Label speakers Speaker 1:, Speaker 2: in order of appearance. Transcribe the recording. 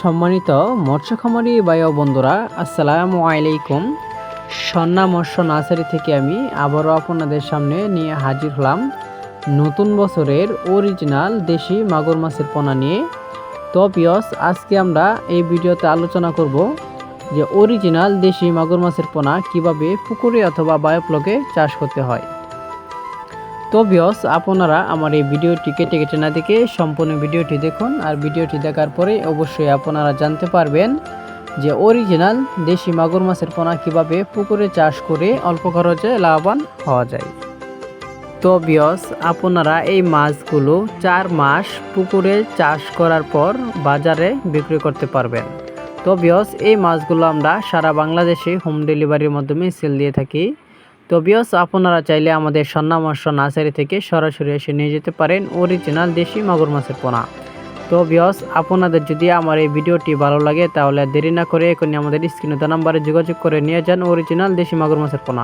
Speaker 1: সম্মানিত মৎস্য খামারি বায়ু বন্ধুরা, আসসালামু আলাইকুম। সন্না মৎস্য নার্সারি থেকে আমি আবারও আপনাদের সামনে নিয়ে হাজির হলাম নতুন বছরের অরিজিনাল দেশি মাগুর মাছের পোনা নিয়ে। তো পিয়স আজকে আমরা এই ভিডিওতে আলোচনা করব যে অরিজিনাল দেশি মাগুর মাছের পোনা কীভাবে পুকুরে অথবা বায়োপ্লকে চাষ করতে হয়। তো বিয়স আপনারা আমার এই ভিডিওটি কেটে কেটে না দেখে সম্পূর্ণ ভিডিওটি দেখুন আর ভিডিওটি দেখার পরে অবশ্যই আপনারা জানতে পারবেন যে অরিজিনাল দেশি মাগুর মাছের পোনা কীভাবে পুকুরে চাষ করে অল্প খরচে লাভবান হওয়া যায়। তো বিয়স আপনারা এই মাছগুলো চার মাস পুকুরে চাষ করার পর বাজারে বিক্রি করতে পারবেন। তো বিয়স এই মাছগুলো আমরা সারা বাংলাদেশে হোম ডেলিভারির মাধ্যমে সেল দিয়ে থাকি। তো বিয়স আপনারা চাইলে আমাদের সন্নামর্ষ নার্সারি থেকে সরাসরি এসে নিয়ে যেতে পারেন অরিজিনাল দেশি মাগুর মাছের পোনা। তো বিয়স আপনাদের যদি আমার এই ভিডিওটি ভালো লাগে, তাহলে দেরি না করে এখনই আমাদের স্ক্রিনে নাম্বারে যোগাযোগ করে নিয়ে যান অরিজিনাল দেশি মাগুর মাছের পোনা।